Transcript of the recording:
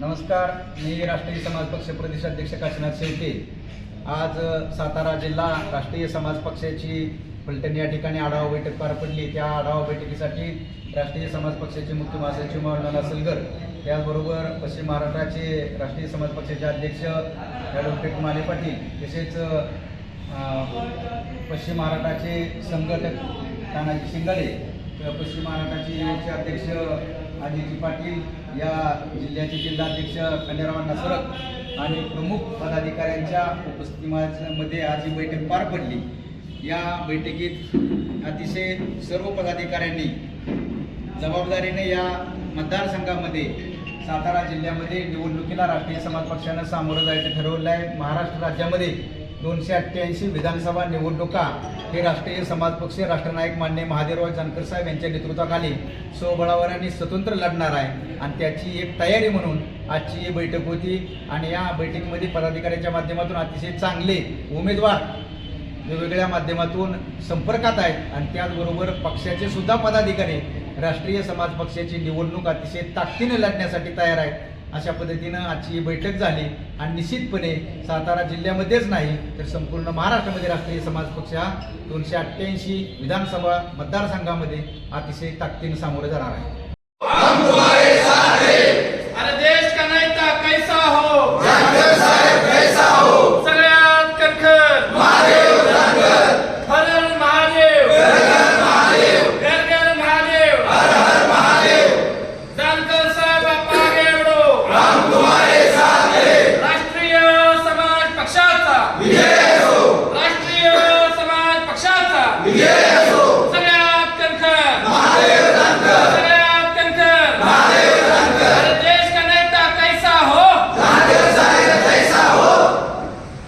नमस्कार मी राष्ट्रीय समाज पक्ष प्रदेशाध्यक्ष काशीनाथ शेवटे आज सातारा जिल्हा राष्ट्रीय समाज पक्षाची फलटण या ठिकाणी आढावा बैठक पार पडली. त्या आढावा बैठकीसाठी राष्ट्रीय समाज पक्षाचे मुख्य महासचिव मौलाना सलगर त्याचबरोबर पश्चिम महाराष्ट्राचे राष्ट्रीय समाज पक्षाचे अध्यक्ष ॲडव्होकेट माले पाटील तसेच पश्चिम महाराष्ट्राचे संघटक तानाजी शिंगाडे पश्चिम महाराष्ट्राचे अध्यक्ष अजितजी पाटील या जिल्ह्याचे जिल्हाध्यक्ष खंडेरावांना सरक आणि प्रमुख पदाधिकाऱ्यांच्या उपस्थितीमध्ये आज ही बैठक पार पडली. या बैठकीत अतिशय सर्व पदाधिकाऱ्यांनी जबाबदारीने या मतदारसंघामध्ये सातारा जिल्ह्यामध्ये निवडणुकीला राष्ट्रीय समाज पक्षानं सामोरं जायचं ठरवलं आहे महाराष्ट्र राज्यामध्ये दोनशे अठ्ठ्याऐंशी विधानसभा निवडणुका हे राष्ट्रीय समाज पक्ष राष्ट्रनायक मान्य महादेवराव जानकर साहेब यांच्या नेतृत्वाखाली स्वबळावर आणि स्वतंत्र लढणार आहे. आणि त्याची एक तयारी म्हणून आजची ही बैठक होती. आणि या बैठकीमध्ये पदाधिकाऱ्यांच्या माध्यमातून अतिशय चांगले उमेदवार वेगवेगळ्या माध्यमातून संपर्कात आहेत. आणि त्याचबरोबर पक्षाचे सुद्धा पदाधिकारी राष्ट्रीय समाज पक्षाची निवडणूक अतिशय ताकदीने लढण्यासाठी तयार आहेत. अशा पद्धतीनं आजची बैठक झाली. आणि निश्चितपणे सातारा जिल्ह्यामध्येच नाही तर संपूर्ण महाराष्ट्रामध्ये राष्ट्रीय समाज पक्ष हा दोनशे अठ्ठ्याऐंशी विधानसभा मतदारसंघामध्ये अतिशय ताकदीनं सामोरं जाणार आहे. राष्ट्रीय समाज पक्षाचा. विजय